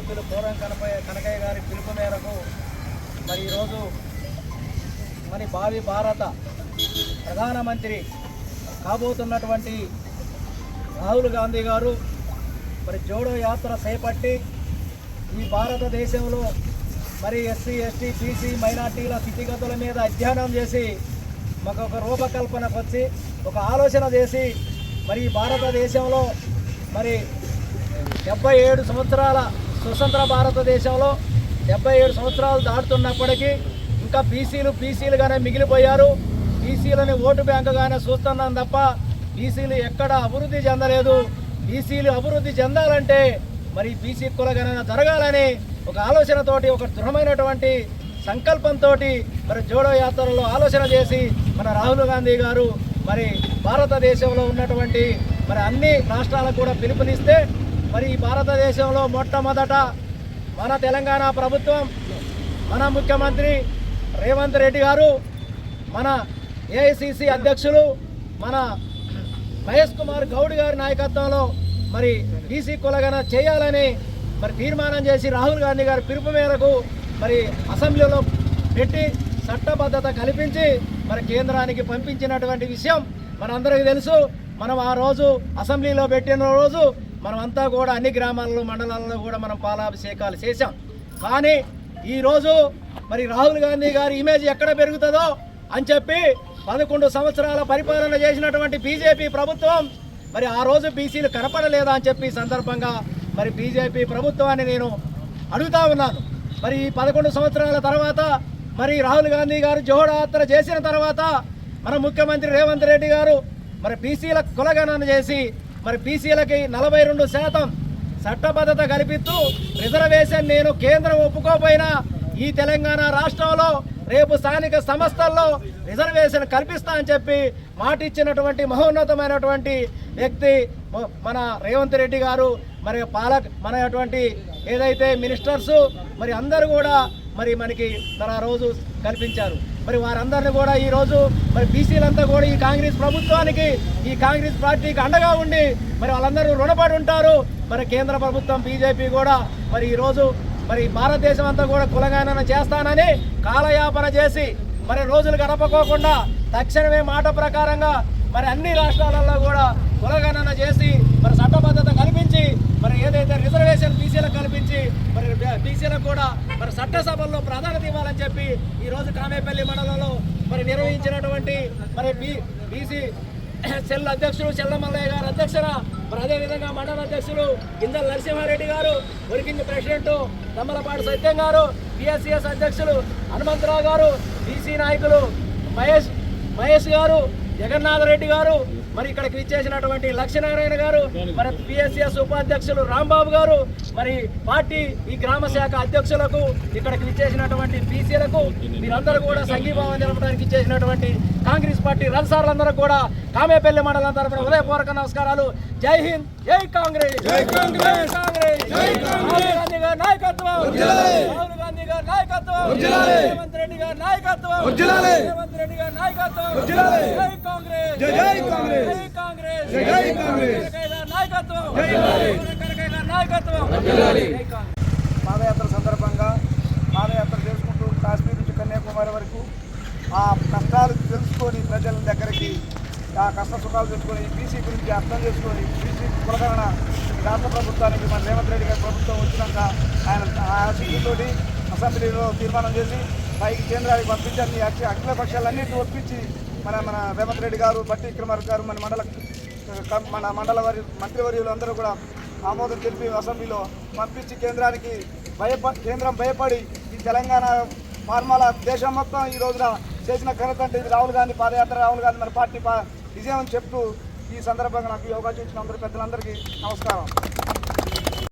సభ్యులు పూర్వం కనపయ్య కనకయ్య గారి పిలుపు మేరకు మరి ఈరోజు మరి భావి భారత ప్రధానమంత్రి కాబోతున్నటువంటి రాహుల్ గాంధీ గారు మరి జోడో యాత్ర చేపట్టి ఈ భారతదేశంలో మరి ఎస్సీ ఎస్టీ బీసీ మైనార్టీల స్థితిగతుల మీద అధ్యయనం చేసి మాకు ఒక రూపకల్పనకు వచ్చి ఒక ఆలోచన చేసి మరి భారతదేశంలో మరి డెబ్బై ఏడు సంవత్సరాల స్వతంత్ర భారతదేశంలో డెబ్బై ఏడు సంవత్సరాలు దాటుతున్నప్పటికీ ఇంకా బీసీలు బీసీలుగానే మిగిలిపోయారు. బీసీలని ఓటు బ్యాంకుగానే చూస్తున్నాం తప్ప బీసీలు ఎక్కడ అభివృద్ధి చెందలేదు. బీసీలు అభివృద్ధి చెందాలంటే మరి బీసీ కులగణన జరగాలని ఒక ఆలోచనతోటి ఒక దృఢమైనటువంటి సంకల్పంతో మరి జోడో యాత్రలో ఆలోచన చేసి మన రాహుల్ గాంధీ గారు మరి భారతదేశంలో ఉన్నటువంటి మరి అన్ని రాష్ట్రాలకు కూడా పిలుపునిస్తే మరి ఈ భారతదేశంలో మొట్టమొదట మన తెలంగాణ ప్రభుత్వం మన ముఖ్యమంత్రి రేవంత్ రెడ్డి గారు మన ఏఐసిసి అధ్యక్షులు మన మహేష్ కుమార్ గౌడ్ గారి నాయకత్వంలో మరి బీసీ కులగన చేయాలని మరి తీర్మానం చేసి రాహుల్ గాంధీ గారి పిలుపు మేరకు మరి అసెంబ్లీలో పెట్టి చట్టబద్ధత కల్పించి మరి కేంద్రానికి పంపించినటువంటి విషయం మనందరికీ తెలుసు. మనం ఆ రోజు అసెంబ్లీలో పెట్టిన రోజు మనమంతా కూడా అన్ని గ్రామాలలో మండలాల్లో కూడా మనం పాలాభిషేకాలు చేశాం. కానీ ఈరోజు మరి రాహుల్ గాంధీ గారి ఇమేజ్ ఎక్కడ పెరుగుతుందో అని చెప్పి పదకొండు సంవత్సరాల పరిపాలన చేసినటువంటి బీజేపీ ప్రభుత్వం మరి ఆ రోజు బీసీలు కనపడలేదా అని చెప్పి సందర్భంగా మరి బీజేపీ ప్రభుత్వాన్ని నేను అడుగుతా ఉన్నాను. మరి ఈ పదకొండు సంవత్సరాల తర్వాత మరి రాహుల్ గాంధీ గారు జోడయాత్ర చేసిన తర్వాత మన ముఖ్యమంత్రి రేవంత్ రెడ్డి గారు మరి బీసీల కులగణన చేసి మరి బీసీలకి నలభై రెండు శాతం చట్టబద్ధత కల్పిస్తూ రిజర్వేషన్ నేను కేంద్రం ఒప్పుకోపోయినా ఈ తెలంగాణ రాష్ట్రంలో రేపు స్థానిక సంస్థల్లో రిజర్వేషన్ కల్పిస్తా అని చెప్పి మాటిచ్చినటువంటి మహోన్నతమైనటువంటి వ్యక్తి మన రేవంత్ రెడ్డి గారు మరి పాలక్ మనటువంటి ఏదైతే మినిస్టర్స్ మరి అందరూ కూడా మరి మనకి తన రోజు కల్పించారు. మరి వారందరిని కూడా ఈ రోజు మరి బీసీలంతా కూడా ఈ కాంగ్రెస్ ప్రభుత్వానికి ఈ కాంగ్రెస్ పార్టీకి అండగా ఉండి మరి వాళ్ళందరూ రుణపడి ఉంటారు. మరి కేంద్ర ప్రభుత్వం బీజేపీ కూడా మరి ఈరోజు మరి భారతదేశం అంతా కూడా కులగానన చేస్తానని కాలయాపన చేసి మరి రోజులు గడపకోకుండా తక్షణమే మాట ప్రకారంగా మరి అన్ని రాష్ట్రాలలో కూడా కులగణన చేసి మరి చట్టబద్ధత కల్పించి మరి ఏదైతే రిజర్వేషన్ బీసీలకు కల్పించి మరి బీసీలకు కూడా మరి చట్టసభల్లో ప్రాధాన్యత ఇవ్వాలని చెప్పి ఈ రోజు కామేపల్లి మండలంలో మరి నిర్వహించినటువంటి మరి బీ బీసీ సెల్ అధ్యక్షుడు చెల్లమల్లయ్య గారు అధ్యక్షన మరి అదేవిధంగా మండల అధ్యక్షులు గింజల నరసింహారెడ్డి గారు ఒరికింది ప్రెసిడెంట్ తమ్మలపాటి సత్యం గారు పిఎస్సిఎస్ అధ్యక్షులు హనుమంతరావు గారు బీసీ నాయకులు మహేష్ మహేష్ గారు జగన్నాథరెడ్డి గారు మరి ఇక్కడికి విచ్చేసినటువంటి లక్ష్మీనారాయణ గారు మరి పిఎస్సిఎస్ ఉపాధ్యక్షులు రాంబాబు గారు మరి పార్టీ ఈ గ్రామ శాఖ అధ్యక్షులకు ఇక్కడికి విచ్చేసినటువంటి బీసీలకు మీరందరూ కూడా సంఘీభావం నిలపడానికి ఇచ్చేసినటువంటి కాంగ్రెస్ పార్టీ రథసారులందరూ కూడా కామేపల్లి మండలం తరపున ఉదయపూర్వక నమస్కారాలు. జై హింద్ జై కాంగ్రెస్. జై కాంగ్రెస్. కాంగ్రెస్. రాహుల్ గాంధీ గారి నాయకత్వం. రాహుల్ గాంధీ గారి నాయకత్వం. రేవంత్ రెడ్డి గారి నాయకత్వం. రేవంత్ పాదయాత్ర సందర్భంగా పాదయాత్ర చేసుకుంటూ కాశ్మీర్ నుంచి కన్యాకుమారి వరకు ఆ కష్టాలు తెలుసుకొని ప్రజల దగ్గరికి ఆ కష్ట సుఖాలు తెలుసుకొని బీసీ గురించి అర్థం చేసుకొని బీసీ కులకరణ రాష్ట్ర ప్రభుత్వానికి మన రేవంత్ రెడ్డి గారి ప్రభుత్వం వచ్చినాక ఆయన ఆశీతోటి అసెంబ్లీలో తీర్మానం చేసి పైకి కేంద్రానికి పంపించాలని అఖిల పక్షాలన్నింటినీ ఒప్పించి మన మన రేవంత్ రెడ్డి గారు బట్టి విక్రమార్ గారు మన మండల మన మండల వారి మంత్రివర్యులు అందరూ కూడా ఆమోదం తెలిపి అసెంబ్లీలో పంపించి కేంద్రానికి భయప కేంద్రం భయపడి ఈ తెలంగాణ ఫార్మాల దేశం మొత్తం ఈ రోజున చేసిన ఘనత అంటే ఇది రాహుల్ గాంధీ పాదయాత్ర. రాహుల్ గాంధీ మన పార్టీ విజయం అని చెప్తూ ఈ సందర్భంగా నాకు యోగా చేసిన అందరి పెద్దలందరికీ నమస్కారం.